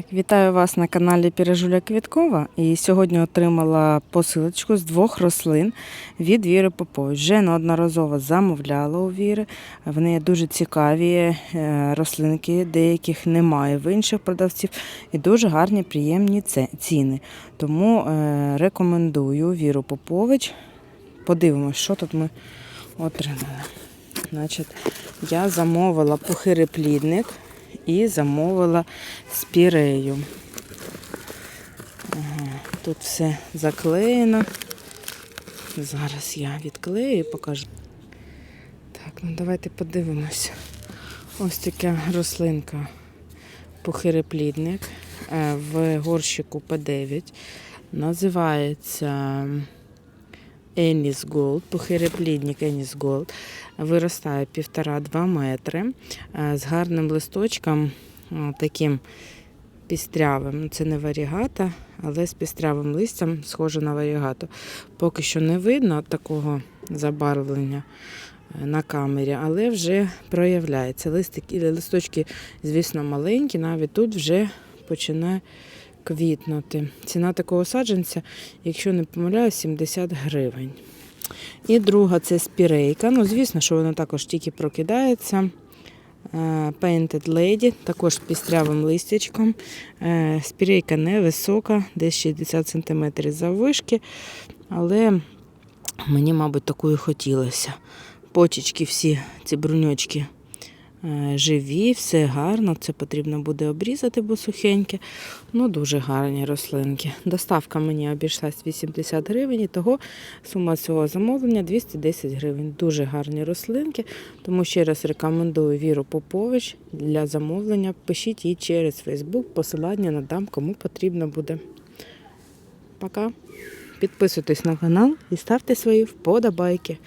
Так, вітаю вас на каналі Пірежуля Квіткова. І сьогодні отримала посилочку з двох рослин від Віри Попович. Вже неодноразово замовляла у Віри. В неї дуже цікаві е, рослинки, деяких немає в інших продавців, і дуже гарні, приємні ціни. Тому е, рекомендую Віру Попович. Подивимось, що тут ми отримали. Значить, я замовила похиреплідник і замовила спірею. Тут все заклеєно. Зараз я відклею і покажу. Так, ну давайте подивимось. Ось така рослинка похиреплідник е, в горщику П9. Називається Еніс Голд, похиреплідник Еніс Голд. Виростає 1,5-2 метри е, з гарним листочком, таким пістрявим. Ну, Це не варігата, але з пістрявим листям схоже на варігату. Поки що не видно такого забарвлення е, на камері, але вже проявляється. Листики, листочки, звісно, маленькі, навіть тут вже починає квітнути. Ціна такого саджанця, якщо не помиляю, 70 гривень. І друга це спірейка. Ну, звісно, що вона також тільки прокидається. Е, Painted Lady, також з пістрявим листячком. Е, Спірейка невисока, десь 60 см заввишки, але мені, мабуть, такою хотілося. Почечки всі, ці бруньочки живі, все гарно. Це потрібно буде обрізати, бо сухеньке. Ну, дуже гарні рослинки. Доставка мені обійшлась 80 гривень, і того сума цього замовлення 210 гривень. Дуже гарні рослинки. Тому ще раз рекомендую Віру Попович для замовлення. Пишіть їй через Фейсбук, посилання надам, кому потрібно буде. Пока. Підписуйтесь на канал і ставте свої вподобайки.